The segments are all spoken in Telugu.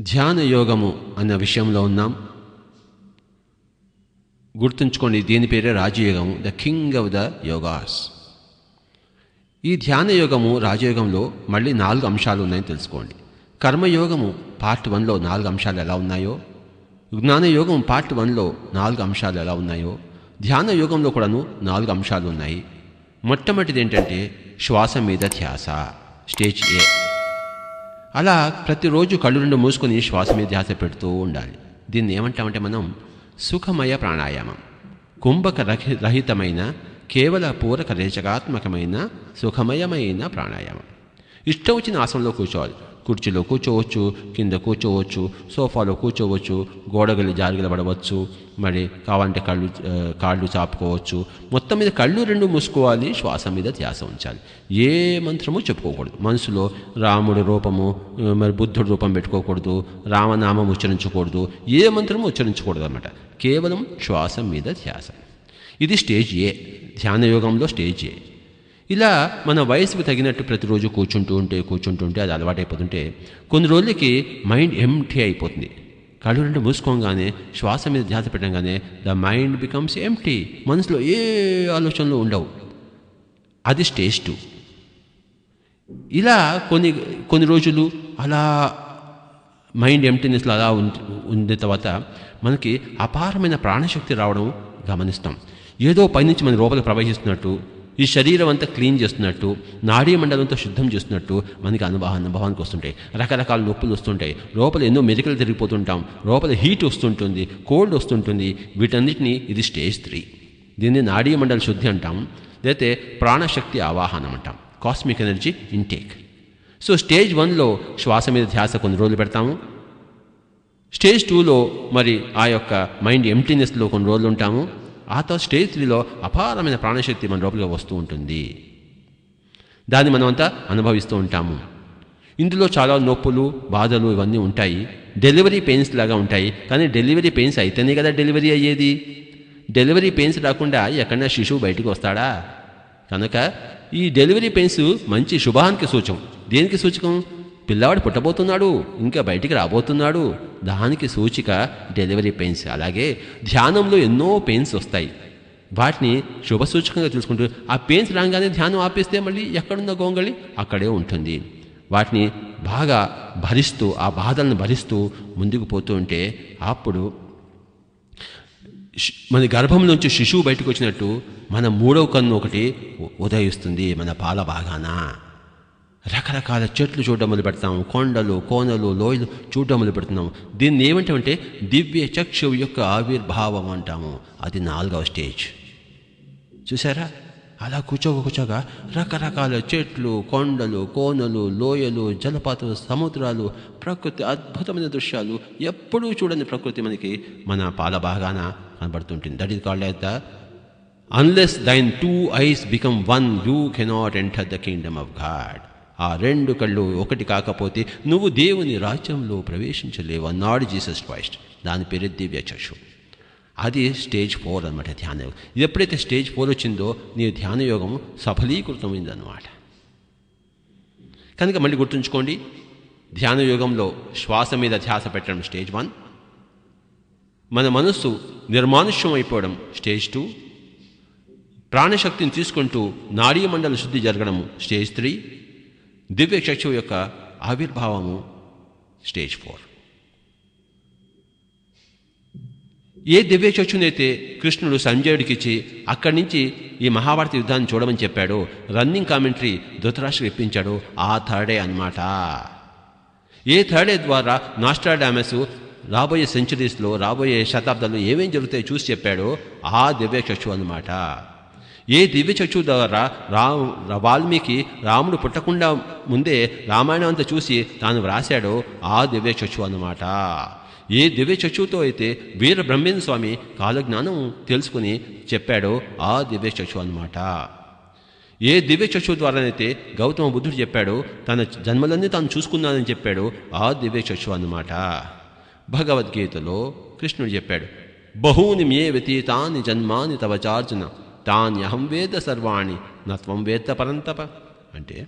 ధ్యాన యోగము అన్న విషయంలో ఉన్నాం. గుర్తుంచుకోండి దీని పేరే రాజయోగము the king of the yogas. ఈ ధ్యాన యోగము రాజయోగంలో మళ్ళీ నాలుగు అంశాలు ఉన్నాయని తెలుసుకోండి. కర్మయోగము పార్ట్ వన్లో నాలుగు అంశాలు ఎలా ఉన్నాయో జ్ఞానయోగం పార్ట్ వన్లో నాలుగు అంశాలు ఎలా ఉన్నాయో ధ్యాన యోగంలో కూడాను నాలుగు అంశాలు ఉన్నాయి. మొట్టమొదటిది ఏంటంటే శ్వాస మీద ధ్యాస స్టేజ్ ఏ. అలా ప్రతిరోజు కళ్ళు రెండు మూసుకొని శ్వాస మీద ధ్యాస పెడుతూ ఉండాలి. దీన్ని ఏమంటామంటే మనం సుఖమయ ప్రాణాయామం. కుంభక రహితమైన కేవల పూరక రేచకాత్మకమైన సుఖమయమైన ప్రాణాయామం. ఇష్టం వచ్చిన ఆసనంలో కూర్చోవాలి. కుర్చీలో కూర్చోవచ్చు కింద కూర్చోవచ్చు సోఫాలో కూర్చోవచ్చు గోడగలి జారిగల పడవచ్చు మరి కావాలంటే కళ్ళు కాళ్ళు చాపుకోవచ్చు. మొత్తం మీద కళ్ళు రెండు మూసుకోవాలి శ్వాస మీద ధ్యాస ఉంచాలి. ఏ మంత్రము చెప్పుకోకూడదు. మనసులో రాముడి రూపము మరి బుద్ధుడి రూపం పెట్టుకోకూడదు రామనామం ఉచ్చరించకూడదు ఏ మంత్రము ఉచ్చరించకూడదు అనమాట కేవలం శ్వాస మీద ధ్యాస. ఇది స్టేజ్ ఏ. ధ్యాన యోగంలో స్టేజ్ ఏ. ఇలా మన వయసుకు తగినట్టు ప్రతిరోజు కూర్చుంటూ ఉంటే కూర్చుంటూ ఉంటే అది అలవాటైపోతుంటే కొన్ని రోజులకి మైండ్ ఎంటీ అయిపోతుంది. కళ్ళు రెండు మూసుకోగానే శ్వాస మీద ధ్యాస పెట్టగానే ద మైండ్ బికమ్స్ ఎంటీ మనసులో ఏ ఆలోచనలు ఉండవు. అది స్టేజ్ టూ. ఇలా కొన్ని కొన్ని రోజులు అలా మైండ్ ఎంటీనెస్లో అలా ఉండే తర్వాత మనకి అపారమైన ప్రాణశక్తి రావడం గమనిస్తాం. ఏదో పైనుంచి మన లోపల ప్రవహిస్తున్నట్టు ఈ శరీరం అంతా క్లీన్ చేస్తున్నట్టు నాడీ మండలంతో శుద్ధం చేస్తున్నట్టు మనకి అనుభవ అనుభవానికి వస్తుంటాయి. రకరకాల నొప్పులు వస్తుంటాయి. లోపల ఎన్నో మెరికలు తిరిగిపోతుంటాం లోపల హీట్ వస్తుంటుంది కోల్డ్ వస్తుంటుంది. వీటన్నిటిని ఇది స్టేజ్ త్రీ. దీన్ని నాడీ మండల శుద్ధి అంటాం. లేకపోతే ప్రాణశక్తి ఆవాహనం అంటాం. Cosmic energy intake. So stage వన్లో శ్వాస మీద ధ్యాస కొన్ని రోజులు పెడతాము. స్టేజ్ టూలో మరి ఆ యొక్క మైండ్ ఎంప్టీనెస్లో కొన్ని రోజులు ఉంటాము. ఆ తర్వాత స్టేజ్ త్రీలో అపారమైన ప్రాణశక్తి మన లోపలికి వస్తూ ఉంటుంది. దాన్ని మనమంతా అనుభవిస్తూ ఉంటాము. ఇందులో చాలా నొప్పులు బాధలు ఇవన్నీ ఉంటాయి. డెలివరీ పెయిన్స్ లాగా ఉంటాయి. కానీ డెలివరీ పెయిన్స్ అయితేనే కదా డెలివరీ అయ్యేది. డెలివరీ పెయిన్స్ రాకుండా ఎక్కడైనా శిశువు బయటికి వస్తాడా? కనుక ఈ డెలివరీ పెయిన్స్ మంచి శుభానికి సూచకం. దేనికి సూచకం? పిల్లవాడు పుట్టబోతున్నాడు ఇంకా బయటికి రాబోతున్నాడు. దానికి సూచిక డెలివరీ పెయిన్స్. అలాగే ధ్యానంలో ఎన్నో పెయిన్స్ వస్తాయి. వాటిని శుభ సూచకంగా చూసుకుంటూ ఆ పెయిన్స్ రాగానే ధ్యానం ఆపేస్తే మళ్ళీ ఎక్కడున్న గోంగళి? అక్కడే ఉంటుంది. వాటిని బాగా భరిస్తూ ఆ బాధలను భరిస్తూ ముందుకు పోతూ ఉంటే అప్పుడు మన గర్భం నుంచి శిశువు బయటకు వచ్చినట్టు మన మూడవ కన్ను ఒకటి ఉదయిస్తుంది మన పాల బాగానా? రకరకాల చెట్లు చూడడం మొదలు పెడతాము కొండలు కోనలు లోయలు చూడడం మొదలు పెడుతున్నాము దీన్ని ఏమంటామంటే దివ్య చక్షువు యొక్క ఆవిర్భావం అంటాము. అది నాలుగవ స్టేజ్. చూసారా అలా కూర్చోక కూర్చోగా రకరకాల చెట్లు కొండలు కోనలు లోయలు జలపాతాలు సముద్రాలు ప్రకృతి అద్భుతమైన దృశ్యాలు ఎప్పుడూ చూడని ప్రకృతి మనకి మన పాల భాగాన కనబడుతుంటుంది. That is called the unless thine two eyes become one you cannot enter the kingdom of God ఆ రెండు కళ్ళు ఒకటి కాకపోతే నువ్వు దేవుని రాజ్యంలో ప్రవేశించలేవు అన్నాడు జీసస్ క్రైస్ట్. దాని పేరు దివ్య చక్షు. అది స్టేజ్ ఫోర్ అనమాట ధ్యాన యోగం. ఎప్పుడైతే స్టేజ్ ఫోర్ వచ్చిందో నీ ధ్యాన యోగం సఫలీకృతమైందన్నమాట. కనుక మళ్ళీ గుర్తుంచుకోండి ధ్యాన యోగంలో శ్వాస మీద ధ్యాస పెట్టడం స్టేజ్ వన్. మన మనస్సు నిర్మానుష్యం అయిపోవడం స్టేజ్ టూ. ప్రాణశక్తిని తీసుకుంటూ నాడీ మండల శుద్ధి జరగడం స్టేజ్ త్రీ. దివ్య చక్షువు యొక్క ఆవిర్భావము స్టేజ్ ఫోర్. ఏ దివ్య చక్షునైతే కృష్ణుడు సంజయుడికి ఇచ్చి అక్కడి నుంచి ఈ మహాభారత యుద్ధాన్ని చూడమని చెప్పాడో రన్నింగ్ కామెంటరీ ధృతరాష్ట్ర ఇప్పించాడో ఆ థర్డే అన్నమాట. ఏ థర్డే ద్వారా నాస్ట్రాడామస్ రాబోయే సెంచరీస్లో రాబోయే శతాబ్దాల్లో ఏమేం జరుగుతాయో చూసి చెప్పాడో ఆ దివ్య చక్షు అనమాట ఏ దివ్య చక్షు ద్వారా రా వాల్మీకి రాముడు పుట్టకుండా ముందే రామాయణం అంతా చూసి తాను వ్రాశాడో ఆ దివ్య చక్షు అన్నమాట. ఏ దివ్య చక్షుతో అయితే వీర బ్రహ్మేంద్ర స్వామి కాలజ్ఞానం తెలుసుకుని చెప్పాడో ఆ దివ్య చక్షు అన్నమాట. ఏ దివ్య చక్షు ద్వారానైతే గౌతమ బుద్ధుడు చెప్పాడో తన జన్మలన్నీ తాను చూసుకున్నానని చెప్పాడో ఆ దివ్య చక్షు అన్నమాట. భగవద్గీతలో కృష్ణుడు చెప్పాడు బహూని మే వ్యతీతాని జన్మాని తవచార్జున తాన్యహం వేద సర్వాణి నత్వం వేత్త పరంతప. అంటే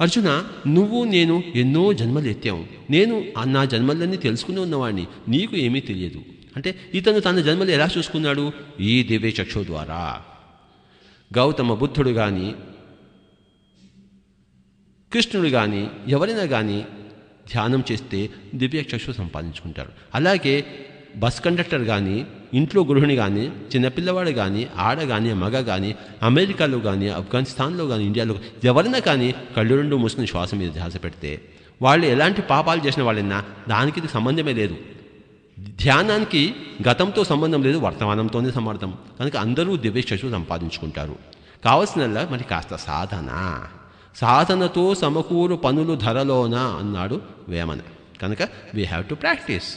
అర్జున నువ్వు నేను ఎన్నో జన్మలు నేను నా జన్మలన్నీ తెలుసుకుని ఉన్నవాడిని నీకు ఏమీ తెలియదు. అంటే ఇతను తన జన్మలు ఎలా చూసుకున్నాడు? ఈ దివ్య చక్షు ద్వారా. గౌతమ బుద్ధుడు కానీ కృష్ణుడు కానీ ఎవరైనా కానీ ధ్యానం చేస్తే దివ్య చక్షు సంపాదించుకుంటారు. అలాగే బస్ కండక్టర్ కానీ ఇంట్లో గృహిణి కానీ చిన్నపిల్లవాడు కానీ ఆడ కానీ మగ కానీ అమెరికాలో కానీ ఆఫ్ఘనిస్తాన్లో కానీ ఇండియాలో ఎవరైనా కానీ కళ్ళు రెండు మూసుకుని శ్వాస మీద ధ్యాస పెడితే వాళ్ళు ఎలాంటి పాపాలు చేసిన వాళ్ళైనా దానికి ఇది సంబంధమే లేదు. ధ్యానానికి గతంతో సంబంధం లేదు వర్తమానంతోనే సమర్థం కనుక అందరూ దివ్య చక్షు సంపాదించుకుంటారు. కావలసినల్లా మరి కాస్త సాధన. సాధనతో సమకూరు పనులు ధరలోన అన్నాడు వేమన. కనుక వీ హ్యావ్ టు ప్రాక్టీస్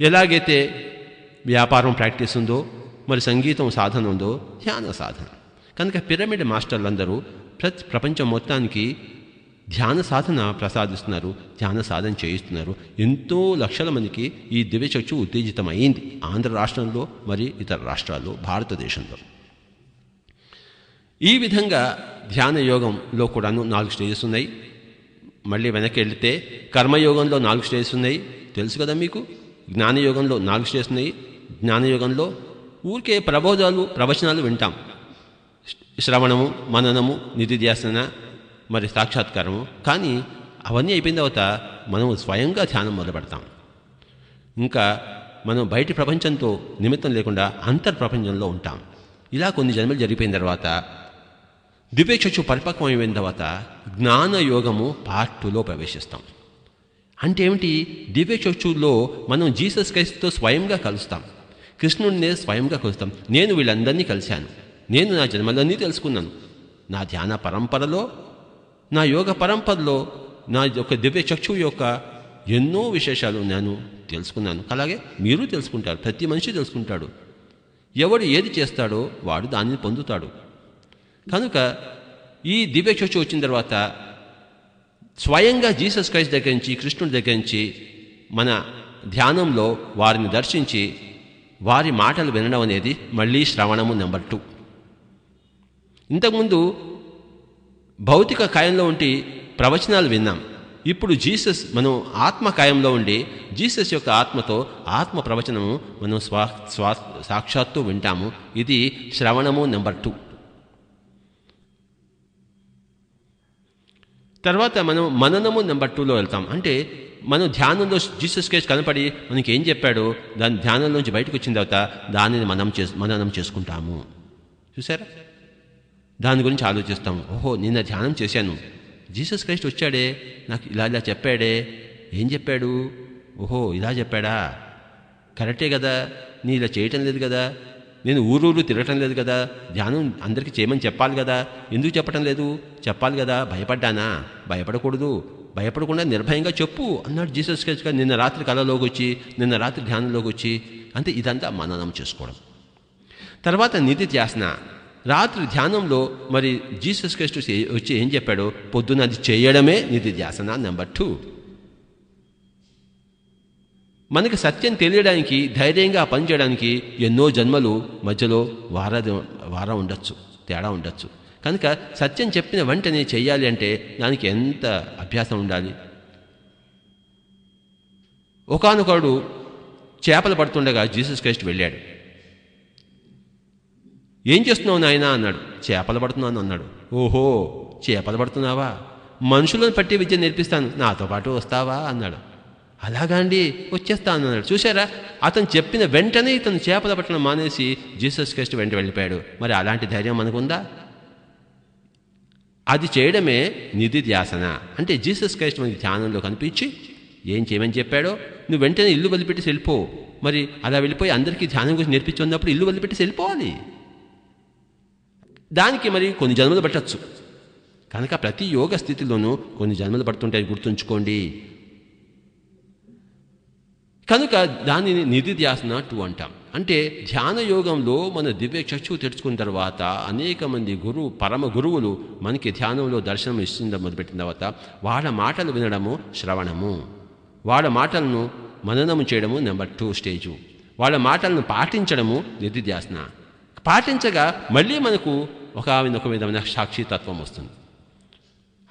ఎలాగైతే వ్యాపారం ప్రాక్టీస్ ఉందో మరి సంగీతం సాధన ఉందో ధ్యాన సాధన. కనుక పిరమిడ్ మాస్టర్లందరూ ప్రతి ప్రపంచం మొత్తానికి ధ్యాన సాధన ప్రసాదిస్తున్నారు ధ్యాన సాధన చేయిస్తున్నారు. ఎంతో లక్షల మందికి ఈ దివ్యచక్షు ఉత్తేజితమైంది. ఆంధ్ర రాష్ట్రంలో మరి ఇతర రాష్ట్రాల్లో భారతదేశంలో. ఈ విధంగా ధ్యాన యోగంలో కూడాను నాలుగు స్టేజెస్ ఉన్నాయి. మళ్ళీ వెనక్కి వెళితే కర్మయోగంలో నాలుగు స్టేజెస్ ఉన్నాయి. తెలుసు కదా మీకు? జ్ఞానయోగంలో నాలుగు స్టేజెస్ ఉన్నాయి. జ్ఞానయోగంలో ఊరికే ప్రబోధాలు ప్రవచనాలు వింటాం. శ్రవణము మననము నిధిధ్యాసన మరి సాక్షాత్కారము. కానీ అవన్నీ అయిపోయిన తర్వాత మనం స్వయంగా ధ్యానం మొదలుపెడతాం. ఇంకా మనం బయటి ప్రపంచంతో నిమిత్తం లేకుండా అంతర్ ప్రపంచంలో ఉంటాం. ఇలా కొన్ని జన్మలు జరిగిపోయిన తర్వాత దివ్యచక్షు పరిపక్వం అయిపోయిన తర్వాత జ్ఞాన యోగము పార్ట్ టూలో ప్రవేశిస్తాం. అంటే ఏమిటి? దివ్యచక్షుల్లో మనం జీసస్ క్రైస్ట్తో స్వయంగా కలుస్తాం. కృష్ణుడినే స్వయంగా కలుస్తాం. నేను వీళ్ళందరినీ కలిశాను. నేను నా జన్మలన్నీ తెలుసుకున్నాను. నా ధ్యాన పరంపరలో నా యోగ పరంపరలో నా యొక్క దివ్య చక్షువు యొక్క ఎన్నో విశేషాలు నేను తెలుసుకున్నాను. అలాగే మీరు తెలుసుకుంటారు. ప్రతి మనిషి తెలుసుకుంటాడు. ఎవడు ఏది చేస్తాడో వాడు దానిని పొందుతాడు. కనుక ఈ దివ్య చక్షు వచ్చిన తర్వాత స్వయంగా జీసస్ క్రైస్ట్ దగ్గర నుంచి కృష్ణుడి దగ్గర నుంచి మన ధ్యానంలో వారిని దర్శించి వారి మాటలు వినడం అనేది మళ్ళీ శ్రవణము నెంబర్ టూ. ఇంతకుముందు భౌతిక కాయంలో ఉండి ప్రవచనాలు విన్నాం. ఇప్పుడు జీసస్ మనం ఆత్మకాయంలో ఉండి జీసస్ యొక్క ఆత్మతో ఆత్మ ప్రవచనము మనం స్వా స్వా సాక్షాత్తు వింటాము. ఇది శ్రవణము నెంబర్ టూ. తర్వాత మనం మననము నెంబర్ టూలో వెళ్తాం. అంటే మనం ధ్యానంలో జీసస్ క్రైస్ట్ కనపడి మనకి ఏం చెప్పాడో దాని ధ్యానంలోంచి బయటకు వచ్చిన తర్వాత దానిని మనం చే మననం చేసుకుంటాము. చూసారా దాని గురించి ఆలోచిస్తాం. ఓహో నిన్న ధ్యానం చేశాను. జీసస్ క్రైస్ట్ వచ్చాడే నాకు ఇలా ఇలా చెప్పాడే. ఏం చెప్పాడు? ఓహో ఇలా చెప్పాడా? కరెక్టే కదా. నీ ఇలా చేయటం లేదు కదా. నేను ఊరూరు తిరగటం లేదు కదా. ధ్యానం అందరికీ చేయమని చెప్పాలి కదా. ఎందుకు చెప్పటం లేదు? చెప్పాలి కదా. భయపడ్డానా? భయపడకూడదు. భయపడకుండా నిర్భయంగా చెప్పు అన్నాడు జీసస్ క్రైస్ట్ గారు. నిన్న రాత్రి కళలోకి వచ్చి నిన్న రాత్రి ధ్యానంలోకి వచ్చి అంటే ఇదంతా మననం చేసుకోవడం. తర్వాత నిధి ధ్యాసన. రాత్రి ధ్యానంలో మరి జీసస్ క్రైస్ట్ వచ్చి ఏం చెప్పాడో? పొద్దున అది చేయడమే నిధి ధ్యాసన నెంబర్ టూ మనకి సత్యం తెలియడానికి ధైర్యంగా పనిచేయడానికి ఎన్నో జన్మలు మధ్యలో వార వారం ఉండొచ్చు తేడా ఉండొచ్చు. కనుక సత్యం చెప్పిన వెంటనే చేయాలి అంటే దానికి ఎంత అభ్యాసం ఉండాలి? ఒకనొకడు చేపలు పడుతుండగా జీసస్ క్రైస్ట్ వెళ్ళాడు. ఏం చేస్తున్నావు నాయన? అన్నాడు. చేపలు పడుతున్నాను అన్నాడు. ఓహో చేపలు పడుతున్నావా? మనుషులను పట్టి విద్య నేర్పిస్తాను. నాతో పాటు వస్తావా? అన్నాడు. అలాగా అండి వచ్చేస్తాను అన్నాడు. చూసారా అతను చెప్పిన వెంటనే ఇతను చేపల పట్టడం మానేసి జీసస్ క్రైస్ట్ వెంట వెళ్ళిపోయాడు. మరి అలాంటి ధైర్యం మనకుందా? అది చేయడమే నిధి ధ్యాసన. అంటే జీసస్ క్రైస్ట్ మనకి ధ్యానంలో కనిపించి ఏం చేయమని చెప్పాడో? నువ్వు వెంటనే ఇల్లు వదిలిపెట్టి వెళ్ళిపో. మరి అలా వెళ్ళిపోయి అందరికీ ధ్యానం గురించి నేర్పించుకున్నప్పుడు ఇల్లు వదిలిపెట్టి వెళ్ళిపోవాలి. దానికి మరి కొన్ని జన్మలు పట్టచ్చు. కనుక ప్రతి యోగ స్థితిలోనూ కొన్ని జన్మలు పడుతుంటాయి గుర్తుంచుకోండి. కనుక దానిని నిధి ధ్యాసన టూ అంటాం. అంటే ధ్యాన యోగంలో మన దివ్య చక్షు తెరుచుకున్న తర్వాత అనేక మంది గురువు పరమ గురువులు మనకి ధ్యానంలో దర్శనం ఇస్తుంది మొదలుపెట్టిన తర్వాత వాళ్ళ మాటలు వినడము శ్రవణము. వాళ్ళ మాటలను మననము చేయడము నెంబర్ టూ స్టేజు. వాళ్ళ మాటలను పాటించడము నిధిధ్యాసన. పాటించగా మళ్ళీ మనకు ఒక ఒక విధమైన సాక్షితత్వం వస్తుంది.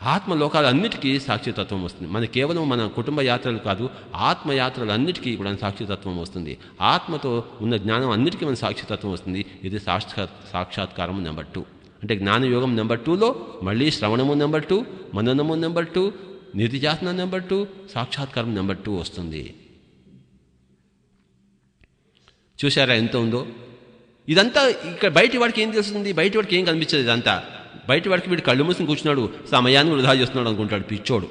ఆత్మలోకాలన్నిటికీ సాక్షితత్వం వస్తుంది. మన కేవలం మన కుటుంబ యాత్రలు కాదు ఆత్మయాత్రలన్నిటికీ కూడా సాక్షితత్వం వస్తుంది. ఆత్మతో ఉన్న జ్ఞానం అన్నిటికీ మన సాక్షితత్వం వస్తుంది. ఇది సాక్షాత్ సాక్షాత్కారం నెంబర్ టూ. అంటే జ్ఞానయోగం నెంబర్ టూలో మళ్ళీ శ్రవణము నెంబర్ టూ మననము నెంబర్ టూ నిధిజాసనం నెంబర్ టూ సాక్షాత్కారం నెంబర్ టూ వస్తుంది. చూసారా ఎంత ఉందో? ఇదంతా ఇక్కడ బయటి వాడికి ఏం తెలుస్తుంది? బయటి వాడికి ఏం కనిపించదు ఇదంతా? బయటి వాడికి వీడు కళ్ళు మూసుకుని కూర్చున్నాడు సమయాన్ని వృధా చేస్తున్నాడు అనుకుంటాడు పిచ్చోడు.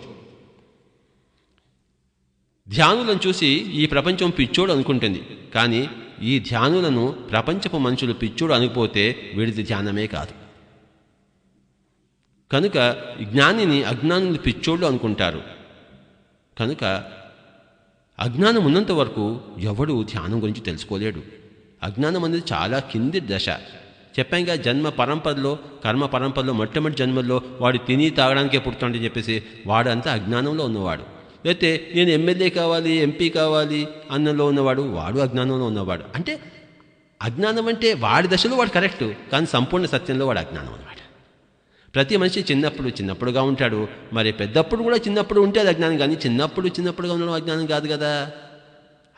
ధ్యానులను చూసి ఈ ప్రపంచం పిచ్చోడు అనుకుంటుంది. కానీ ఈ ధ్యానులను ప్రపంచపు మనుషులు పిచ్చోడు అనుకుపోతే వీడిది ధ్యానమే కాదు. కనుక జ్ఞానిని అజ్ఞానులు పిచ్చోళ్ళు అనుకుంటారు. కనుక అజ్ఞానం ఉన్నంత వరకు ఎవడు ధ్యానం గురించి తెలుసుకోలేడు. అజ్ఞానం అనేది చాలా కింది దశ. చెప్పాంగా జన్మ పరంపరలో కర్మ పరంపరలో మొట్టమొదటి జన్మల్లో వాడు తిని తాగడానికే పుడుతుంటని చెప్పేసి వాడంతా అజ్ఞానంలో ఉన్నవాడు. లేకపోతే నేను ఎమ్మెల్యే కావాలి ఎంపీ కావాలి అన్నంలో ఉన్నవాడు వాడు అజ్ఞానంలో ఉన్నవాడు. అంటే అజ్ఞానం అంటే వాడి దశలో వాడు కరెక్ట్ కానీ సంపూర్ణ సత్యంలో వాడు అజ్ఞానం అన్నమాట ప్రతి మనిషి చిన్నప్పుడు చిన్నప్పుడుగా ఉంటాడు. మరి పెద్దప్పుడు కూడా చిన్నప్పుడు ఉంటే అది అజ్ఞానం కానీ చిన్నప్పుడు చిన్నప్పుడుగా ఉండడం అజ్ఞానం కాదు కదా.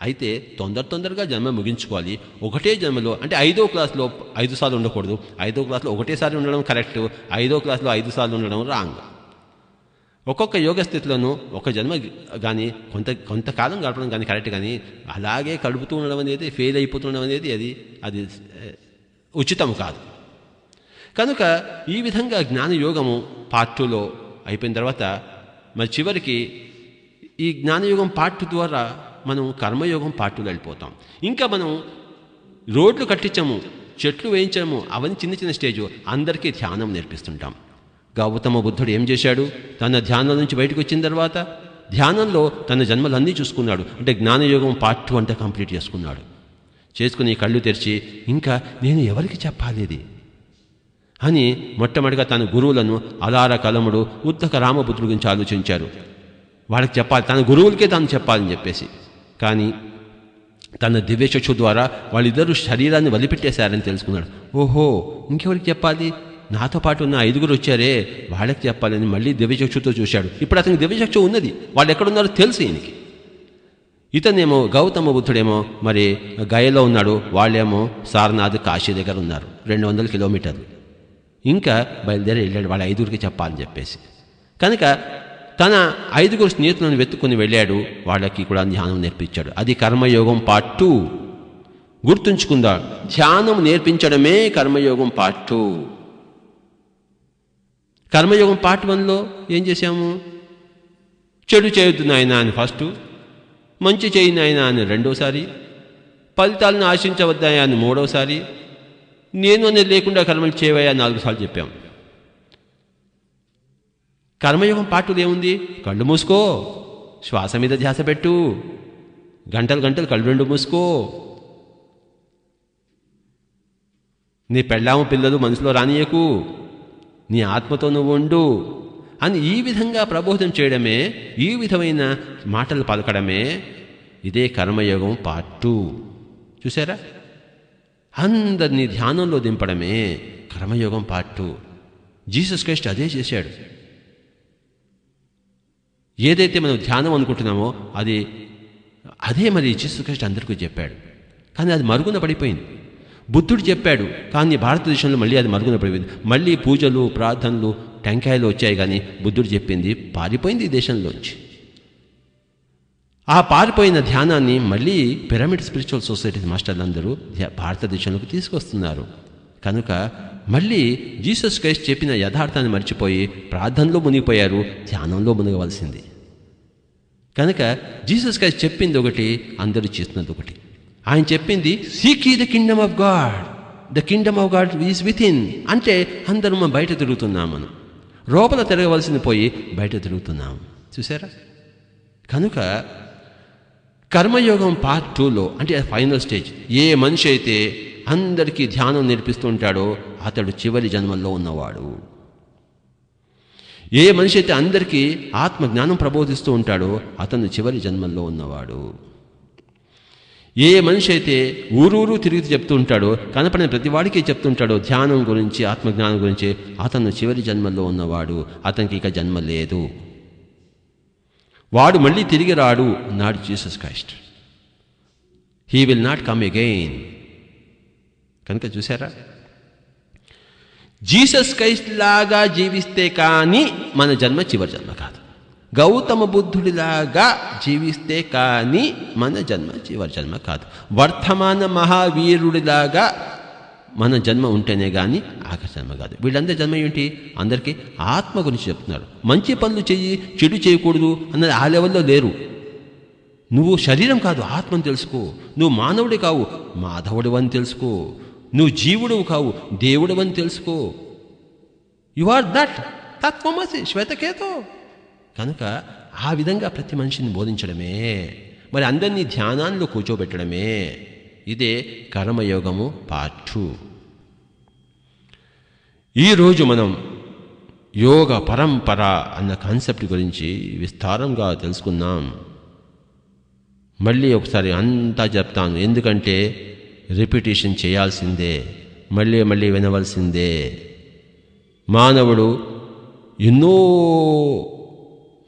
అయితే తొందర తొందరగా జన్మ ముగించుకోవాలి. ఒకటే జన్మలో అంటే ఐదో క్లాస్లో ఐదు సార్లు ఉండకూడదు. ఐదో క్లాస్లో ఒకటేసారి ఉండడం కరెక్ట్. ఐదో క్లాస్లో ఐదు సార్లు ఉండడం రాంగ్. ఒక్కొక్క యోగ స్థితిలోనూ ఒక జన్మ కానీ కొంత కొంతకాలం గడపడం కానీ కరెక్ట్ కానీ అలాగే కడుపుతూ ఉండడం అనేది ఫెయిల్ అయిపోతుండడం అనేది అది అది ఉచితం కాదు. కనుక ఈ విధంగా జ్ఞాన యోగము పార్ట్ టూలో అయిపోయిన తర్వాత మరి చివరికి ఈ జ్ఞానయోగం పార్ట్ ద్వారా మనం కర్మయోగం పాటు వెళ్ళిపోతాం. ఇంకా మనం రోడ్లు కట్టించాము చెట్లు వేయించాము అవన్నీ చిన్న చిన్న స్టేజ్ అందరికీ ధ్యానం నేర్పిస్తుంటాం. గౌతమ బుద్ధుడు ఏం చేశాడు? తన ధ్యానం నుంచి బయటకు వచ్చిన తర్వాత ధ్యానంలో తన జన్మలన్నీ చూసుకున్నాడు. అంటే జ్ఞానయోగం పార్ట్ టూ అంతా కంప్లీట్ చేసుకున్నాడు. చేసుకుని కళ్ళు తెరిచి ఇంకా నేను ఎవరికి చెప్పాలి ఇది? అని మొట్టమొదటిగా తన గురువులను అలార కలముడు ఉద్దక రామపుత్రుడి గురించి ఆలోచించారు. వాళ్ళకి చెప్పాలి తన గురువులకే తాను చెప్పాలని చెప్పేసి. కానీ తన దివ్యచక్షు ద్వారా వాళ్ళిద్దరూ శరీరాన్ని వదిలిపెట్టేశారని తెలుసుకున్నాడు. ఓహో ఇంకెవరికి చెప్పాలి? నాతో పాటు ఉన్న ఐదుగురు వచ్చారే వాళ్ళకి చెప్పాలని మళ్ళీ దివ్యచక్షుతో చూశాడు. ఇప్పుడు అతనికి దివ్యచక్షు ఉన్నది. వాళ్ళు ఎక్కడున్నారో తెలుసు ఈయనకి. ఇతనేమో గౌతమ బుద్ధుడేమో మరి గయలో ఉన్నాడు. వాళ్ళేమో సారనాథ్ కాశీ దగ్గర ఉన్నారు రెండు వందల కిలోమీటర్లు. ఇంకా బయలుదేరి వెళ్ళాడు వాళ్ళ ఐదుగురికి చెప్పాలని చెప్పేసి. కనుక తన ఐదుగురు స్నేహితులను వెతుక్కుని వెళ్ళాడు. వాళ్ళకి కూడా ధ్యానం నేర్పించాడు. అది కర్మయోగం పార్ట్ టూ గుర్తుంచుకుందా. ధ్యానం నేర్పించడమే కర్మయోగం పార్ట్ టూ కర్మయోగం పార్ట్ వన్లో ఏం చేశాము? చెడు చేయొద్దు నాయన అని ఫస్ట్ మంచి చేయి నాయన అని రెండోసారి ఫలితాలను ఆశించవద్దాయా అని మూడోసారి నేను అనేది లేకుండా కర్మలు చేయవయ్యా నాలుగు సార్లు చెప్పాం. కర్మయోగం పాటులు కళ్ళు మూసుకో. శ్వాస మీద ధ్యాస పెట్టు. గంటలు గంటలు కళ్ళు రెండు మూసుకో. నీ పెళ్ళాము పిల్లలు మనసులో రానియకు. నీ ఆత్మతో నువ్వు ఉండు. అని ఈ విధంగా ప్రబోధం చేయడమే ఈ విధమైన మాటలు పలకడమే ఇదే కర్మయోగం పార్ట్. టూ చూసారా అందరినీ ధ్యానంలో దింపడమే కర్మయోగం పార్ట్. టూ జీసస్ క్రైస్ట్ అదే చేశాడు. ఏదైతే మనం ధ్యానం అనుకుంటున్నామో అది అదే మరి జీసుకృష్ణ అందరికీ చెప్పాడు. కానీ అది మరుగున పడిపోయింది. బుద్ధుడు చెప్పాడు కానీ భారతదేశంలో మళ్ళీ అది మరుగున పడిపోయింది. మళ్ళీ పూజలు ప్రార్థనలు టెంకాయలు వచ్చాయి కానీ బుద్ధుడు చెప్పింది పారిపోయింది ఈ దేశంలోంచి. ఆ పారిపోయిన ధ్యానాన్ని మళ్ళీ పిరమిడ్ స్పిరిచువల్ సొసైటీ మాస్టర్లు అందరూ భారతదేశంలోకి తీసుకొస్తున్నారు. కనుక మళ్ళీ జీసస్ క్రైస్ట్ చెప్పిన యథార్థాన్ని మర్చిపోయి ప్రార్థనలో మునిగిపోయారు ధ్యానంలో మునగవలసింది. కనుక జీసస్ క్రైస్ట్ చెప్పింది ఒకటి అందరూ చేస్తున్నది ఒకటి. ఆయన చెప్పింది seek ye the kingdom of God the kingdom of God is within అంటే అందరూ మనం బయట తిరుగుతున్నాం మనం లోపల తిరగవలసింది పోయి బయట తిరుగుతున్నాం చూసారా? కనుక కర్మయోగం పార్ట్ టూలో అంటే ఫైనల్ స్టేజ్ ఏ మనిషి అయితే అందరికీ ధ్యానం నేర్పిస్తుంటాడో అతడు చివరి జన్మల్లో ఉన్నవాడు. ఏ మనిషి అయితే అందరికీ ఆత్మజ్ఞానం ప్రబోధిస్తూ ఉంటాడో అతను చివరి జన్మల్లో ఉన్నవాడు. ఏ మనిషి అయితే ఊరూరు తిరిగి చెప్తూ ఉంటాడో కనపడిన ప్రతివాడికి చెప్తుంటాడో ధ్యానం గురించి ఆత్మజ్ఞానం గురించి అతను చివరి జన్మల్లో ఉన్నవాడు. అతనికి ఇక జన్మ లేదు. వాడు మళ్ళీ తిరిగి రాడు అన్నాడు Jesus Christ. He will not come again. కనుక చూసారా జీసస్ క్రైస్ట్ లాగా జీవిస్తే కానీ మన జన్మ చివరి జన్మ కాదు. గౌతమ బుద్ధుడిలాగా జీవిస్తే కానీ మన జన్మ చివరి జన్మ కాదు. వర్తమాన మహావీరుడిలాగా మన జన్మ ఉంటేనే కానీ ఆఖరి జన్మ కాదు. వీళ్ళందరి జన్మ ఏంటి అందరికీ ఆత్మ గురించి చెప్తున్నారు. మంచి పనులు చెయ్యి చెడు చేయకూడదు అన్నది ఆ లెవెల్లో లేరు. నువ్వు శరీరం కాదు ఆత్మను తెలుసుకో. నువ్వు మానవుడి కావు మాధవుడివని తెలుసుకో. నువ్వు జీవుడవు కావు దేవుడవని తెలుసుకో. యు ఆర్ దట్ తత్వమసి శ్వేతకేతో కనుక ఆ విధంగా ప్రతి మనిషిని బోధించడమే మరి అందరినీ ధ్యానాల్లో కూర్చోబెట్టడమే. ఇదే కర్మయోగము పార్ట్. టూ ఈరోజు మనం యోగ పరంపర అన్న కాన్సెప్ట్ గురించి విస్తారంగా తెలుసుకున్నాం మళ్ళీ ఒకసారి అంతా చెప్తాను. ఎందుకంటే రిపిటేషన్ చేయాల్సిందే మళ్ళీ మళ్ళీ వినవలసిందే. మానవుడు ఎన్నో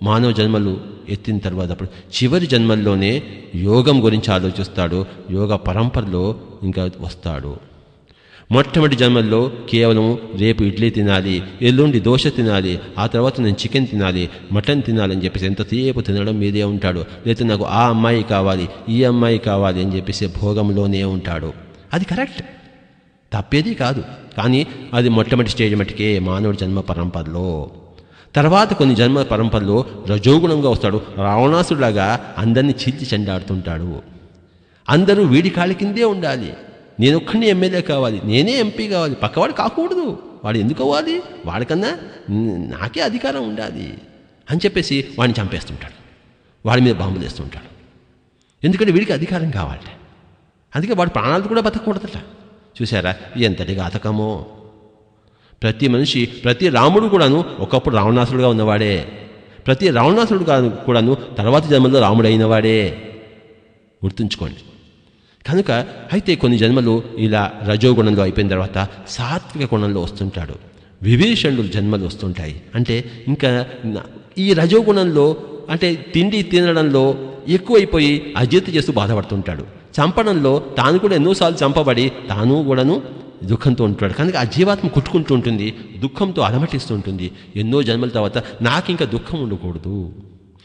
మానవ జన్మలు ఎత్తిన తర్వాత అప్పుడు చివరి జన్మల్లోనే యోగం గురించి ఆలోచిస్తాడు యోగ పరంపరలో ఇంకా వస్తాడు. మొట్టమొదటి జన్మల్లో కేవలం రేపు ఇడ్లీ తినాలి ఎల్లుండి దోశ తినాలి ఆ తర్వాత నేను చికెన్ తినాలి మటన్ తినాలని చెప్పేసి ఎంతసేపు తినడం మీదే ఉంటాడు. లేకపోతే నాకు ఆ అమ్మాయి కావాలి ఈ అమ్మాయి కావాలి అని చెప్పేసి భోగంలోనే ఉంటాడు. అది కరెక్ట్. తప్పేది కాదు. కానీ అది మొట్టమొదటి స్టేజ్ మటుకే మానవుడి జన్మ పరంపరలో. తర్వాత కొన్ని జన్మ పరంపరలో రజోగుణంగా వస్తాడు. రావణాసుడిలాగా అందరినీ చీల్చి చెండాడుతుంటాడు. అందరూ వీడి కాళ్ళ కిందే ఉండాలి. నేను ఒక్కడిని ఎమ్మెల్యే కావాలి. నేనే ఎంపీ కావాలి. పక్కవాడు కాకూడదు. వాడు ఎందుకు అవ్వాలి? వాడికన్నా నాకే అధికారం ఉండాలి అని చెప్పేసి వాడిని చంపేస్తుంటాడు. వాడి మీద బాంబులు వేస్తుంటాడు ఎందుకంటే వీడికి అధికారం కావాలట. అందుకే వాడి ప్రాణాలు కూడా బతకూడదట. చూసారా ఎంతటి ఘాతకమో. ప్రతి మనిషి ప్రతి రాముడు కూడాను ఒకప్పుడు రావణాసుడుగా ఉన్నవాడే. ప్రతి రావణాసుడు కూడాను తర్వాత జన్మలో రాముడైనవాడే. గుర్తుంచుకోండి. కనుక అయితే కొన్ని జన్మలు ఇలా రజోగుణంలో అయిపోయిన తర్వాత సాత్విక గుణంలో వస్తుంటాడు. విభీషణుడు జన్మలు వస్తుంటాయి. అంటే ఇంకా ఈ రజోగుణంలో అంటే తిండి తినడంలో ఎక్కువైపోయి అజీర్తి చేస్తూ బాధపడుతుంటాడు. చంపడంలో తాను కూడా ఎన్నోసార్లు చంపబడి తాను కూడాను దుఃఖంతో ఉంటాడు కనుక ఆ జీవాత్మ కుట్టుకుంటూ ఉంటుంది దుఃఖంతో అలమటిస్తూ ఉంటుంది ఎన్నో జన్మల తర్వాత నాకు ఇంకా దుఃఖం ఉండకూడదు.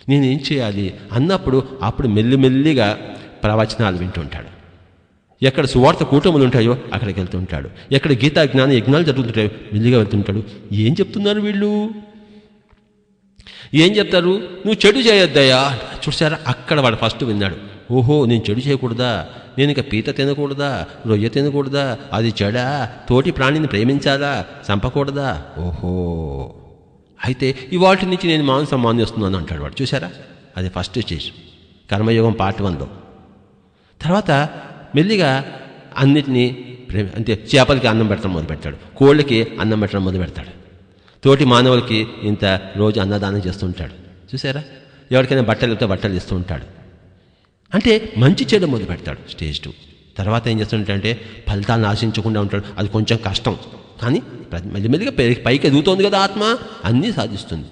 నేనేం చేయాలి? అన్నప్పుడు అప్పుడు మెల్లిమెల్లిగా ప్రవచనాలు వింటుంటాడు. ఎక్కడ సువార్త కూటములు ఉంటాయో అక్కడికి వెళ్తుంటాడు ఎక్కడ గీతా జ్ఞాన యజ్ఞాలు జరుగుతుంటాయో మెల్లిగా వెళ్తుంటాడు ఏం చెప్తున్నారు వీళ్ళు? ఏం చెప్తారు? నువ్వు చెడు చేయొద్దయ్యా చూసారా అక్కడ వాడు ఫస్ట్ విన్నాడు. ఓహో నేను చెడు చేయకూడదా? నేను ఇక పీత తినకూడదా? రొయ్య తినకూడదా? అది చెడా? తోటి ప్రాణిని ప్రేమించాలా? చంపకూడదా? ఓహో. అయితే ఇవాటి నుంచి నేను మాంసం మానేస్తున్నాను అంటాడు వాడు. చూసారా అది ఫస్ట్ స్టేజ్. కర్మయోగం పార్ట్ వన్లో. తర్వాత మెల్లిగా అన్నిటినీ అంటే చేపలకి అన్నం పెట్టడం మొదలు పెడతాడు. కోళ్ళకి అన్నం పెట్టడం మొదలు పెడతాడు. తోటి మానవులకి ఇంత రోజు అన్నదానం చేస్తుంటాడు చూసారా? ఎవరికైనా బట్టలు వెళ్తే బట్టలు ఇస్తూ ఉంటాడు. అంటే మంచి చేయడం మొదలు పెడతాడు స్టేజ్ టూ. తర్వాత ఏం చేస్తుంటాడంటే ఫలితాలను ఆశించకుండా ఉంటాడు. అది కొంచెం కష్టం. కానీ మెల్లిమెల్లిగా పైకి ఎదుగుతోంది కదా ఆత్మ. అన్నీ సాధిస్తుంది.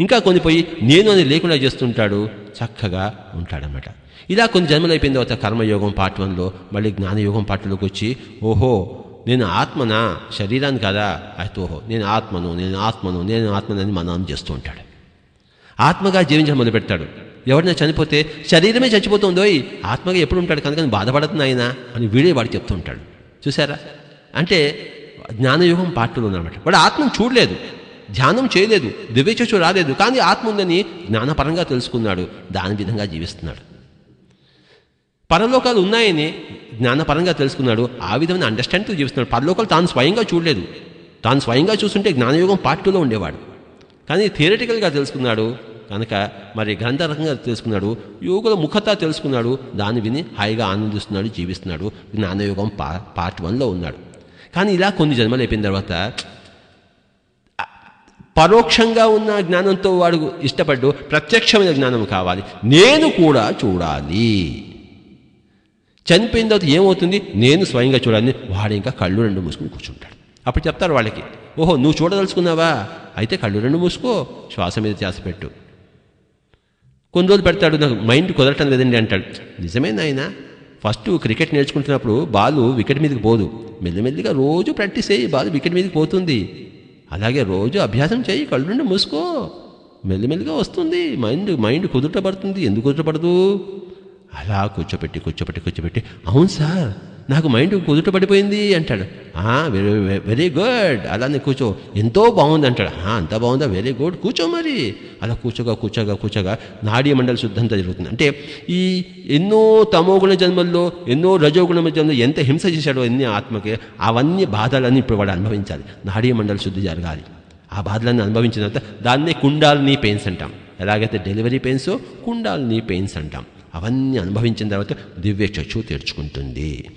ఇంకా కొన్ని పోయి నేను అని లేకుండా చేస్తుంటాడు చక్కగా ఉంటాడనమాట ఇలా కొన్ని జన్మలు అయిపోయిన తర్వాత కర్మయోగం పార్ట్ వన్లో మళ్ళీ జ్ఞానయోగం పార్ట్లోకి వచ్చి ఓహో నేను ఆత్మనా? శరీరాన్ని కదా? అయితే ఓహో నేను ఆత్మను నేను ఆత్మను నేను ఆత్మనని మననం చేస్తూ ఉంటాడు. ఆత్మగా జీవించడం మొదలు పెడతాడు ఎవరైనా చనిపోతే శరీరమే చచ్చిపోతుందో ఆత్మగా ఎప్పుడు ఉంటాడు? కనుక బాధపడుతుంది ఆయన అని వీడే వాడు చెప్తూ ఉంటాడు. చూసారా అంటే జ్ఞానయుగం పాటలు ఉందన్నమాట వాడు ఆత్మను చూడలేదు. ధ్యానం చేయలేదు. దివ్యచచ్చు రాలేదు. కానీ ఆత్మ ఉందని జ్ఞానపరంగా తెలుసుకున్నాడు. దాని విధంగా జీవిస్తున్నాడు. పరలోకాలు ఉన్నాయని జ్ఞానపరంగా తెలుసుకున్నాడు. ఆ విధమైన అండర్స్టాండ్తో జీవిస్తున్నాడు. పరలోకాలు తాను స్వయంగా చూడలేదు. తాను స్వయంగా చూస్తుంటే జ్ఞానయోగం పార్ట్ టూలో ఉండేవాడు. కానీ థియరటికల్గా తెలుసుకున్నాడు. కనుక మరి గ్రంథరకంగా తెలుసుకున్నాడు. యోగుల ముఖత తెలుసుకున్నాడు. దాన్ని విని హాయిగా ఆనందిస్తున్నాడు జీవిస్తున్నాడు. జ్ఞానయోగం పా పార్ట్ వన్లో ఉన్నాడు. కానీ ఇలా కొన్ని జన్మలు అయిపోయిన తర్వాత పరోక్షంగా ఉన్న జ్ఞానంతో వాడు ఇష్టపడ్డు ప్రత్యక్షమైన జ్ఞానం కావాలి. నేను కూడా చూడాలి. చనిపోయిన తర్వాత ఏమవుతుంది? నేను స్వయంగా చూడాలని వాడు ఇంకా కళ్ళు రెండు మూసుకుని కూర్చుంటాడు. అప్పుడు చెప్తారు వాళ్ళకి ఓహో నువ్వు చూడదలుచుకున్నావా? అయితే కళ్ళు రెండు మూసుకో శ్వాస మీద ధ్యాస పెట్టు. కొన్ని రోజులు పెడతాడు నాకు మైండ్ కుదరటం లేదండి అంటాడు. నిజమే నాయన ఫస్ట్ క్రికెట్ నేర్చుకుంటున్నప్పుడు బాలు వికెట్ మీదకి పోదు. మెల్లిమెల్లిగా రోజు ప్రాక్టీస్ చేయి బాలు వికెట్ మీదకి పోతుంది. అలాగే రోజు అభ్యాసం చేయి కళ్ళు నుండి మూసుకో. మెల్లిమెల్లిగా వస్తుంది. మైండ్ మైండ్ కుదుటపడుతుంది ఎందుకు కుదుటపడదు అలా కూర్చోపెట్టి కూర్చోపెట్టి కూర్చోపెట్టి అవును సార్ నాకు మైండ్ కుదుట పడిపోయింది అంటాడు. వెరీ వెరీ గుడ్ అలానే కూర్చో ఎంతో బాగుంది అంటాడు. అంత బాగుందా వెరీ గుడ్ కూర్చో మరి. అలా కూర్చోగా కూర్చోగా కూర్చోగా నాడీ మండలి శుద్ధంతా జరుగుతుంది అంటే ఈ ఎన్నో తమోగుణ జన్మల్లో ఎన్నో రజోగుణ జన్మల్లో ఎంత హింస చేశాడో ఎన్ని ఆత్మకి అవన్నీ బాధలన్నీ ఇప్పుడు వాడు అనుభవించాలి. నాడీ మండలి శుద్ధి జరగాలి. ఆ బాధలన్నీ అనుభవించిన తర్వాత దాన్నే కుండాలని పెయిన్స్ అంటాం. ఎలాగైతే డెలివరీ పెయిన్స్ కుండాలని పెయిన్స్ అంటాం. అవన్నీ అనుభవించిన తర్వాత దివ్య చచ్చు తెరుచుకుంటుంది.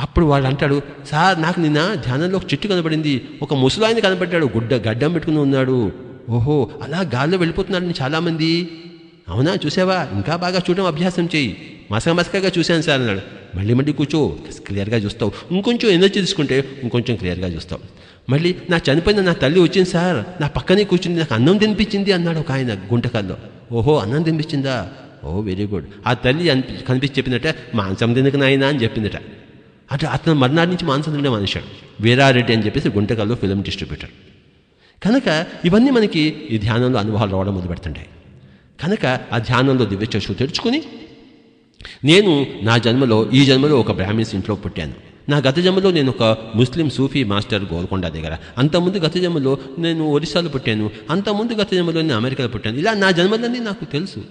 అప్పుడు వాడు అంటాడు సార్ నాకు నిన్న ధ్యానంలో ఒక చెట్టు కనబడింది. ఒక ముసలాయన కనబడ్డాడు. గుడ్డ గడ్డం పెట్టుకుని ఉన్నాడు. ఓహో అలా గాల్లో వెళ్ళిపోతున్నాడు చాలామంది. అవునా చూసావా? ఇంకా బాగా చూడడం అభ్యాసం చేయి. మసక మసకగా చూశాను సార్ అన్నాడు. మళ్ళీ మళ్ళీ కూర్చో. క్లియర్గా చూస్తావు. ఇంకొంచెం ఎనర్జీ తీసుకుంటే ఇంకొంచెం క్లియర్గా చూస్తావు. మళ్ళీ నా చనిపోయిన నా తల్లి వచ్చింది సార్. నా పక్కనే కూర్చుంది. నాకు అన్నం తినిపించింది అన్నాడు ఒక ఆయన గుంటకాల్లో. ఓహో అన్నం తినిపించిందా? ఓ వెరీ గుడ్. ఆ తల్లి అనిపి కనిపించి చెప్పిందట మాంసం తినక నాయనా అని చెప్పిందట. అంటే అతను మర్నాడు నుంచి మాంసం తినడం మనిషాడు వీరారెడ్డి అని చెప్పేసి గుంటకల్లో ఫిలిం డిస్ట్రిబ్యూటర్. కనుక ఇవన్నీ మనకి ఈ ధ్యానంలో అనుభవాలు రావడం మొదలుపెడుతుంటాయి కనుక ఆ ధ్యానంలో దివ్యచక్షు తెరుచుకుని నేను నా జన్మలో ఈ జన్మలో ఒక బ్రాహ్మిన్స్ ఇంట్లో పుట్టాను. నా గత జన్మలో నేను ఒక ముస్లిం సూఫీ మాస్టర్ గోల్కొండ దగ్గర. అంతకుముందు గత జన్మలో నేను ఒరిస్సాలో పుట్టాను. అంతకుముందు గత జన్మలో నేను అమెరికాలో పుట్టాను. ఇలా నా జన్మలన్నీ నాకు తెలుసు.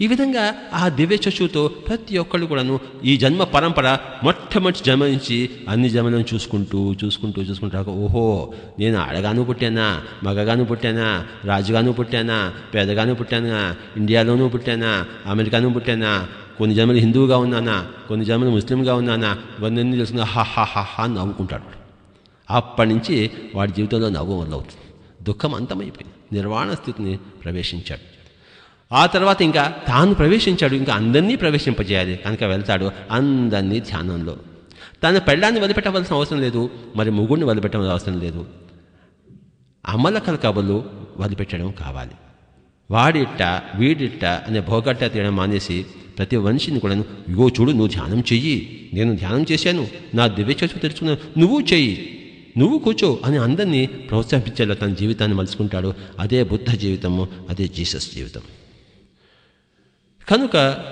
ఈ విధంగా ఆ దివ్య చక్షుతో ప్రతి ఒక్కళ్ళు కూడాను ఈ జన్మ పరంపర మొట్టమొదటి జన్మ నుంచి అన్ని జన్మలను చూసుకుంటూ చూసుకుంటూ చూసుకుంటూ ఓహో నేను ఆడగాను పుట్టానా మగగాను పుట్టానా రాజుగాను పుట్టానా పేదగాను పుట్టానా ఇండియాలోనూ పుట్టానా అమెరికాను పుట్టానా కొన్ని జన్మలు హిందువుగా ఉన్నానా కొన్ని జన్మలు ముస్లింగా ఉన్నానా ఇవన్నీ తెలుసుకున్నా హా హా హా హా నవ్వుకుంటాడు. అప్పటి నుంచి వాడి జీవితంలో నవ్వు మొదలవుతుంది. దుఃఖం అంతమైపోయింది. నిర్వాణ స్థితిని ప్రవేశించాడు. ఆ తర్వాత ఇంకా తాను ప్రవేశించాడు ఇంకా అందరినీ ప్రవేశింపజేయాలి. కనుక వెళ్తాడు అందరినీ ధ్యానంలో. తన పెళ్ళాన్ని వదిలిపెట్టవలసిన అవసరం లేదు మరి ముగ్గురిని వదిలిపెట్టవలసిన అవసరం లేదు. అమలకల కబులు వదిలిపెట్టడం కావాలి. వాడిట్ట వీడిట్ట అనే భోగట్ట తీయడం మానేసి ప్రతి మనిషిని కూడా ఇగో చూడు నువ్వు ధ్యానం చెయ్యి. నేను ధ్యానం చేశాను. నా దివ్య చచ్చు తెరుచుకున్నాను. నువ్వు చెయ్యి. నువ్వు కూర్చో అని అందరినీ ప్రోత్సహించేలా తన జీవితాన్ని మలుచుకుంటాడు. అదే బుద్ధ జీవితము అదే జీసస్ జీవితం. కనుక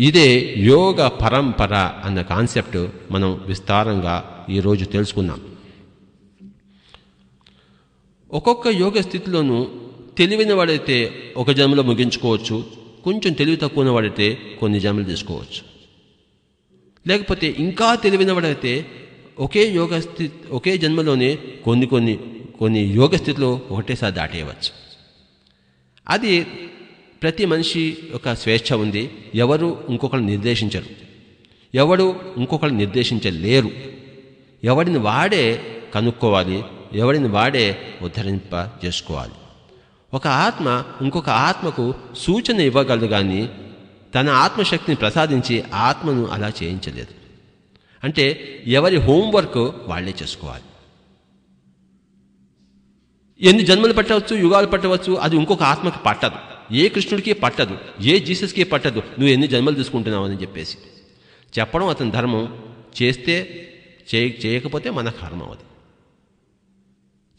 ఇదే యోగ పరంపర అన్న కాన్సెప్ట్ మనం విస్తారంగా ఈరోజు తెలుసుకున్నాం ఒక్కొక్క యోగ స్థితిలోనూ తెలివైన వాడైతే ఒక జన్మలో ముగించుకోవచ్చు కొంచెం తెలివి తక్కువ వాడైతే కొన్ని జన్మలు తీసుకోవచ్చు. లేకపోతే ఇంకా తెలివైన వాడైతే ఒకే యోగ స్థితి ఒకే జన్మలోనే కొన్ని కొన్ని కొన్ని యోగ స్థితిలో ఒకటేసారి దాటేయవచ్చు. అది ప్రతి మనిషి యొక్క స్వేచ్ఛ ఉంది. ఎవరు ఇంకొకరు నిర్దేశించరు. ఎవడు ఇంకొకరు నిర్దేశించలేరు. ఎవడిని వాడే కనుక్కోవాలి. ఎవడిని వాడే ఉద్ధరింప చేసుకోవాలి. ఒక ఆత్మ ఇంకొక ఆత్మకు సూచన ఇవ్వగలదు కానీ తన ఆత్మశక్తిని ప్రసాదించి ఆత్మను అలా చేయించలేదు. అంటే ఎవరి హోంవర్క్ వాళ్ళే చేసుకోవాలి. ఎన్ని జన్మలు పట్టవచ్చు యుగాలు పట్టవచ్చు అది ఇంకొక ఆత్మకు పట్టదు. ఏ కృష్ణుడికి పట్టదు ఏ జీసస్కి పట్టదు నువ్వు ఎన్ని జన్మలు తీసుకుంటున్నావు అని చెప్పేసి. చెప్పడం అతని ధర్మం చేస్తే చేయ చేయకపోతే మన కర్మం అది.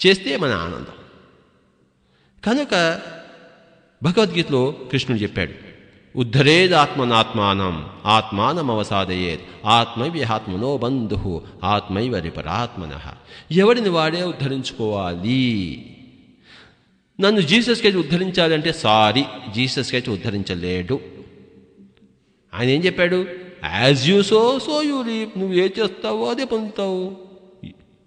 చేస్తే మన ఆనందం. కనుక భగవద్గీతలో కృష్ణుడు చెప్పాడు ఉద్ధరేద్ ఆత్మనాత్మానం ఆత్మానం అవసాదయేద్ ఆత్మైవ్యహాత్మనో బంధు ఆత్మైవ రిపరాత్మన. ఎవడిని వాడే ఉద్ధరించుకోవాలి? నన్ను జీసస్కి అయితే ఉద్ధరించాలంటే సారీ జీసస్కి అయితే ఉద్ధరించలేడు. ఆయన ఏం చెప్పాడు? As you sow so you reap నువ్వు ఏం చేస్తావో అదే పొందుతావు.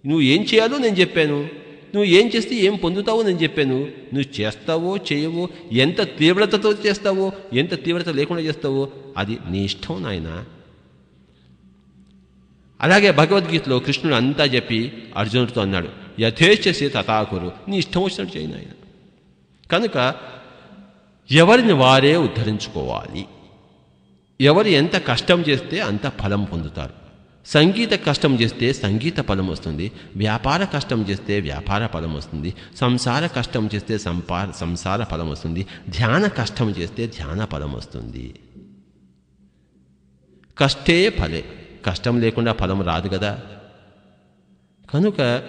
నువ్వు ఏం చేయాలో నేను చెప్పాను. నువ్వు ఏం చేస్తే ఏం పొందుతావో నేను చెప్పాను. నువ్వు చేస్తావో చేయవో ఎంత తీవ్రతతో చేస్తావో ఎంత తీవ్రత లేకుండా చేస్తావో అది నీ ఇష్టం నాయన. అలాగే భగవద్గీతలో కృష్ణుడు అంతా చెప్పి అర్జునుడితో అన్నాడు యథేచ్ఛసి తథాకురు నీ ఇష్టం వచ్చినట్టు చేయను ఆయన కనుక ఎవరిని వారే ఉద్ధరించుకోవాలి? ఎవరు ఎంత కష్టం చేస్తే అంత ఫలం పొందుతారు? సంగీత కష్టం చేస్తే సంగీత ఫలం వస్తుంది వ్యాపార కష్టం చేస్తే వ్యాపార ఫలం వస్తుంది సంసార కష్టం చేస్తే సంపా సంసార ఫలం వస్తుంది ధ్యాన కష్టం చేస్తే ధ్యాన ఫలం వస్తుంది. కష్టే ఫలే. కష్టం లేకుండా ఫలం రాదు కదా. కనుక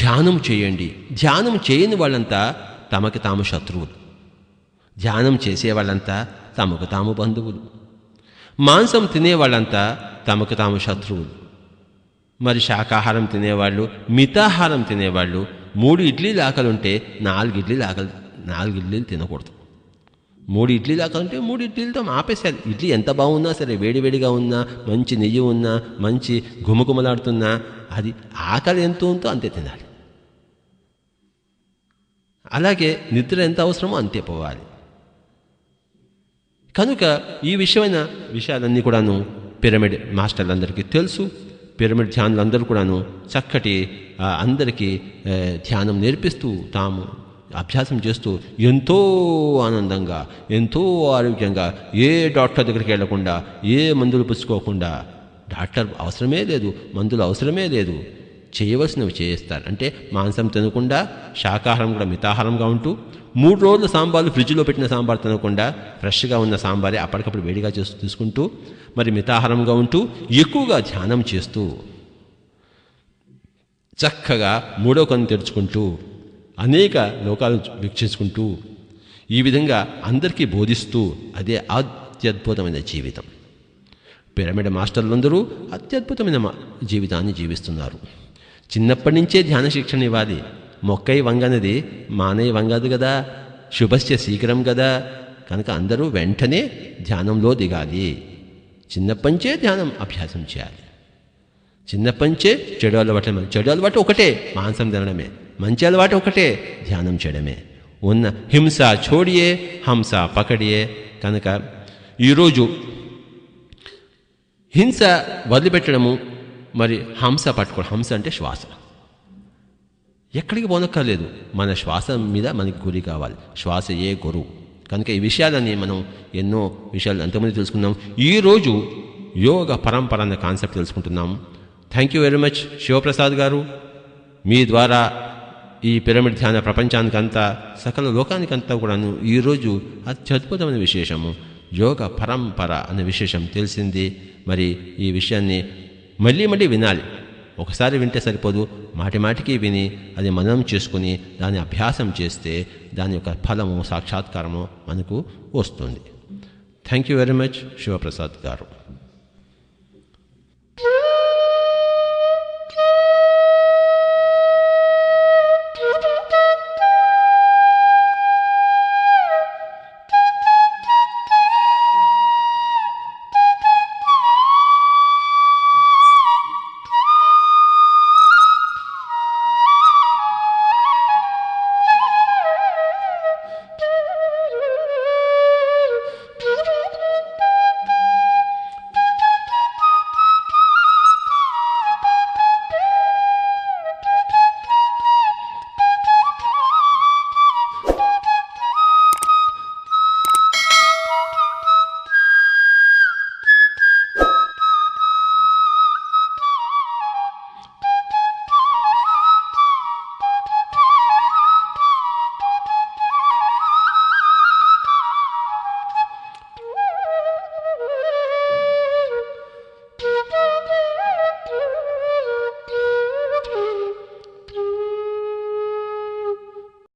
ధ్యానం చేయండి. ధ్యానం చేయని వాళ్ళంతా తమకి తాము శత్రువులు. ధ్యానం చేసేవాళ్ళంతా తమకు తాము బంధువులు. మాంసం తినేవాళ్ళంతా తమకు తాము శత్రువులు. మరి శాకాహారం తినేవాళ్ళు మితాహారం తినేవాళ్ళు మూడు ఇడ్లీలు ఆకలుంటే నాలుగు ఇడ్లీలు ఆకలి నాలుగు ఇడ్లీలు తినకూడదు. మూడు ఇడ్లీలు ఆకలుంటే మూడు ఇడ్లీలతో ఆపేసేయాలి ఇడ్లీ ఎంత బాగున్నా సరే వేడివేడిగా ఉన్నా మంచి నెయ్యి ఉన్నా మంచి గుమగుమలాడుతున్నా అది ఆకలి ఎంత ఉందో అంతే తినాలి. అలాగే నిద్ర ఎంత అవసరమో అంతే పోవాలి. కనుక ఈ విషయమైన విషయాలన్నీ కూడాను పిరమిడ్ మాస్టర్లందరికీ తెలుసు. పిరమిడ్ ధ్యానులందరూ కూడాను చక్కటి అందరికీ ధ్యానం నేర్పిస్తూ తాము అభ్యాసం చేస్తూ ఎంతో ఆనందంగా ఎంతో ఆరోగ్యంగా ఏ డాక్టర్ దగ్గరికి వెళ్ళకుండా ఏ మందులు పుచ్చుకోకుండా డాక్టర్ అవసరమే లేదు మందులు అవసరమే లేదు. చేయవలసినవి చేయిస్తారు. అంటే మాంసం తినకుండా శాకాహారం కూడా మితాహారంగా ఉంటూ మూడు రోజుల సాంబార్లు ఫ్రిడ్జ్లో పెట్టిన సాంబార్ తినకుండా ఫ్రెష్గా ఉన్న సాంబారే అప్పటికప్పుడు వేడిగా చేస్తూ తీసుకుంటూ మరి మితాహారంగా ఉంటూ ఎక్కువగా ధ్యానం చేస్తూ చక్కగా మూడో కన్ను తెరుచుకుంటూ అనేక లోకాలు వీక్షించుకుంటూ ఈ విధంగా అందరికీ బోధిస్తూ అదే అత్యద్భుతమైన జీవితం. పిరమిడ్ మాస్టర్లందరూ అత్యద్భుతమైన మా- జీవితాన్ని జీవిస్తున్నారు. చిన్నప్పటి నుంచే ధ్యాన శిక్షణ ఇవ్వాలి. మొక్కై వంగనది మానై వంగదు కదా శుభస్య శీఘ్రం కదా కనుక అందరూ వెంటనే ధ్యానంలో దిగాలి. చిన్నప్పటి ధ్యానం అభ్యాసం చేయాలి. చిన్నప్పంచే చెడు అలవాటు చెడు అలవాటు ఒకటే మాంసం తినడమే. మంచి అలవాటు ఒకటే ధ్యానం చేయడమే. ఉన్న హింస చోడియే హంస పకడియే. కనుక ఈరోజు హింస వదిలిపెట్టడము మరి హంస పట్టుకోవడం హంస అంటే శ్వాస. ఎక్కడికి పోనక్కర్లేదు మన శ్వాస మీద మనకి గురి కావాలి. శ్వాస ఏ గురువు కనుక ఈ విషయాలని మనం ఎన్నో విషయాలు ఎంతమంది తెలుసుకున్నాం. ఈరోజు యోగ పరంపర అన్న కాన్సెప్ట్ తెలుసుకుంటున్నాం. Thank you very much Shivaprasad గారు. మీ ద్వారా ఈ పిరమిడ్ ధ్యాన ప్రపంచానికంతా సకల లోకానికంతా కూడాను ఈరోజు అత్యద్భుతమైన విశేషము. యోగ పరంపర అనే విశేషం తెలిసింది. మరి ఈ విషయాన్ని మళ్ళీ మళ్ళీ వినాలి. ఒకసారి వింటే సరిపోదు. మాటి మాటికి విని అది మననం చేసుకుని దాన్ని అభ్యాసం చేస్తే దాని యొక్క ఫలము సాక్షాత్కారము మనకు వస్తుంది. Thank you very much Shivaprasad గారు.